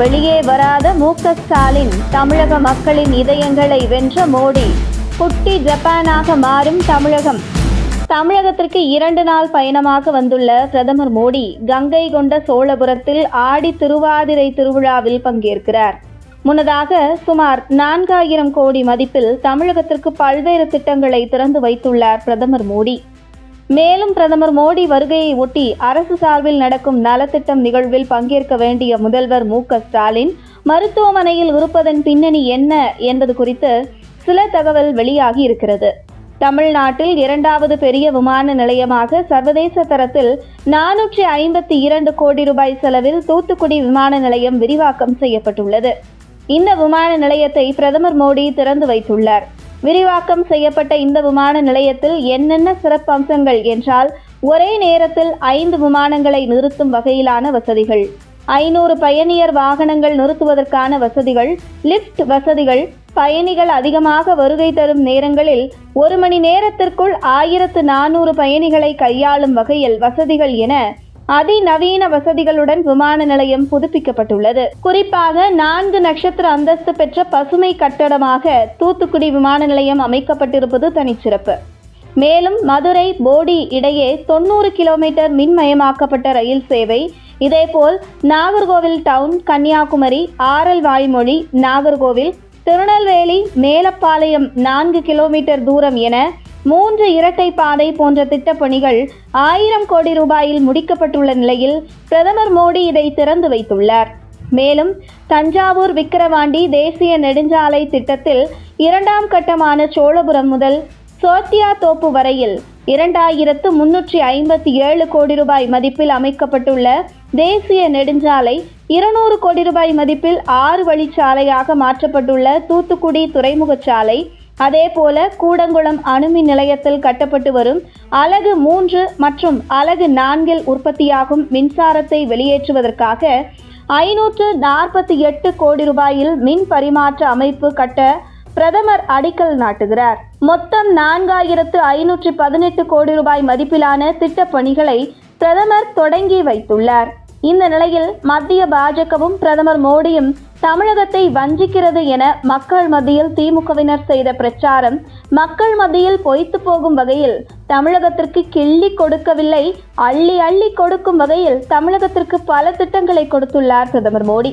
வெளியே வராத மு ஸ்டாலின் தமிழக மக்களின் இதயங்களை வென்ற மோடி. குட்டி ஜப்பானாக மாறும் தமிழகம். தமிழகத்திற்கு இரண்டு நாள் பயணமாக வந்துள்ள பிரதமர் மோடி கங்கை கொண்ட சோழபுரத்தில் ஆடி திருவாதிரை திருவிழாவில் பங்கேற்கிறார். முன்னதாக சுமார் நான்காயிரம் கோடி மதிப்பில் தமிழகத்திற்கு பல்வேறு திட்டங்களை திறந்து வைத்துள்ளார் பிரதமர் மோடி. மேலும் பிரதமர் மோடி வருகையை ஒட்டி அரசு சார்பில் நடக்கும் நலத்திட்டம் நிகழ்வில் பங்கேற்க வேண்டிய முதல்வர் மு ஸ்டாலின் மருத்துவமனையில் இருப்பதன் பின்னணி என்ன என்பது குறித்து சில தகவல் வெளியாகி இருக்கிறது. தமிழ்நாட்டில் இரண்டாவது பெரிய விமான நிலையமாக சர்வதேச தரத்தில் நானூற்றி ஐம்பத்தி இரண்டு கோடி ரூபாய் செலவில் தூத்துக்குடி விமான நிலையம் விரிவாக்கம் செய்யப்பட்டுள்ளது. இந்த விமான நிலையத்தை பிரதமர் மோடி திறந்து வைத்துள்ளார். விரிவாக்கம் செய்யப்பட்ட இந்த விமான நிலையத்தில் என்னென்ன சிறப்பம்சங்கள் என்றால் ஒரே நேரத்தில் ஐந்து விமானங்களை நிறுத்தும் வகையிலான வசதிகள் ஐநூறு பயணியர் வாகனங்கள் நிறுத்துவதற்கான வசதிகள் லிஃப்ட் வசதிகள் பயணிகள் அதிகமாக வருகை தரும் நேரங்களில் ஒரு மணி நேரத்திற்குள் ஆயிரத்து நானூறு பயணிகளை கையாளும் வகையில் வசதிகள் என அதிநவீன வசதிகளுடன் விமான நிலையம் புதுப்பிக்கப்பட்டுள்ளது. குறிப்பாக நான்கு நட்சத்திர அந்தஸ்து பெற்ற பசுமை கட்டடமாக தூத்துக்குடி விமான நிலையம் அமைக்கப்பட்டிருப்பது தனிச்சிறப்பு. மேலும் மதுரை போடி இடையே தொண்ணூறு கிலோமீட்டர் மின்மயமாக்கப்பட்ட ரயில் சேவை. இதேபோல் நாகர்கோவில் டவுன் கன்னியாகுமரி ஆரல் வாய்மொழி நாகர்கோவில் திருநெல்வேலி மேலப்பாளையம் நான்கு கிலோமீட்டர் தூரம் என மூன்று இரட்டை பாதை போன்ற திட்டப்பணிகள் ஆயிரம் கோடி ரூபாயில் முடிக்கப்பட்டுள்ள நிலையில் பிரதமர் மோடி இதை திறந்து வைத்துள்ளார். மேலும் தஞ்சாவூர் விக்கிரவாண்டி தேசிய நெடுஞ்சாலை திட்டத்தில் இரண்டாம் கட்டமான சோழபுரம் முதல் சோத்தியா தோப்பு வரையில் இரண்டாயிரத்து முன்னூற்றி ஐம்பத்தி ஏழு கோடி ரூபாய் மதிப்பில் அமைக்கப்பட்டுள்ள தேசிய நெடுஞ்சாலை இருநூறு கோடி ரூபாய் மதிப்பில் ஆறு வழிச்சாலையாக மாற்றப்பட்டுள்ள தூத்துக்குடி துறைமுகச் சாலை அதேபோல கூடங்குளம் அணுமின் நிலையத்தில் கட்டப்பட்டு வரும் அலகு மூன்று மற்றும் அலகு நான்கில் உற்பத்தியாகும் மின்சாரத்தை வெளியேற்றுவதற்காக ஐநூற்று நாற்பத்தி எட்டு கோடி ரூபாயில் மின் பரிமாற்ற அமைப்பு கட்ட பிரதமர் அடிக்கல் நாட்டுகிறார். மொத்தம் நான்காயிரத்து ஐநூற்று பதினெட்டு கோடி ரூபாய் மதிப்பிலான திட்டப்பணிகளை பிரதமர் தொடங்கி வைத்துள்ளார். இந்த நிலையில் மத்திய பாஜகவும் பிரதமர் மோடியும் தமிழகத்தை வஞ்சிக்கிறது என மக்கள் மத்தியில் திமுகவினர் செய்த பிரச்சாரம் மக்கள் மத்தியில் பொய்த்து போகும் வகையில் தமிழகத்திற்கு கிள்ளி கொடுக்கவில்லை அள்ளி அள்ளி கொடுக்கும் வகையில் தமிழகத்திற்கு பல திட்டங்களை கொடுத்துள்ளார் பிரதமர் மோடி.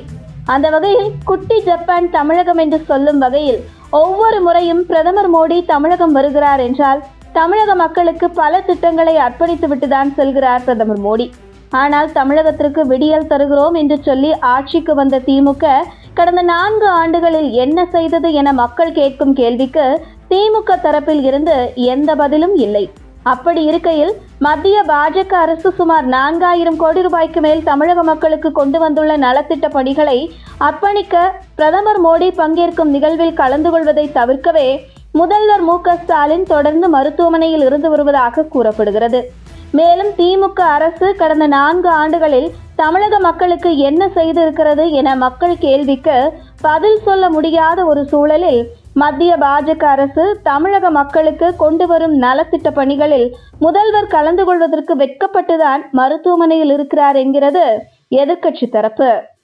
அந்த வகையில் குட்டி ஜப்பான் தமிழகம் என்று சொல்லும் வகையில் ஒவ்வொரு முறையும் பிரதமர் மோடி தமிழகம் வருகிறார் என்றால் தமிழக மக்களுக்கு பல திட்டங்களை அர்ப்பணித்து விட்டுதான் செல்கிறார் பிரதமர் மோடி. ஆனால் தமிழகத்திற்கு விடியல் தருகிறோம் என்று சொல்லி ஆட்சிக்கு வந்த திமுக கடந்த நான்கு ஆண்டுகளில் என்ன செய்தது என மக்கள் கேட்கும் கேள்விக்கு திமுக தரப்பில் இருந்து எந்த பதிலும் இல்லை. அப்படி இருக்கையில் மத்திய பாஜக அரசு சுமார் நான்காயிரம் கோடி ரூபாய்க்கு மேல் தமிழக மக்களுக்கு கொண்டு வந்துள்ள நலத்திட்ட பணிகளை அர்ப்பணிக்க பிரதமர் மோடி பங்கேற்கும் நிகழ்வில் கலந்து கொள்வதை தவிர்க்கவே முதல்வர் மு க ஸ்டாலின் தொடர்ந்து மருத்துவமனையில் இருந்து வருவதாக கூறப்படுகிறது. மேலும் திமுக அரசு கடந்த நான்கு ஆண்டுகளில் தமிழக மக்களுக்கு என்ன செய்திருக்கிறது என மக்கள் கேள்விக்கு பதில் சொல்ல முடியாத ஒரு சூழலில் மத்திய பாஜக அரசு தமிழக மக்களுக்கு கொண்டு வரும் நலத்திட்ட பணிகளில் முதல்வர் கலந்து கொள்வதற்கு வெட்கப்பட்டுதான் மருத்துவமனையில் இருக்கிறார் என்கிறது எதிர்க்கட்சி தரப்பு.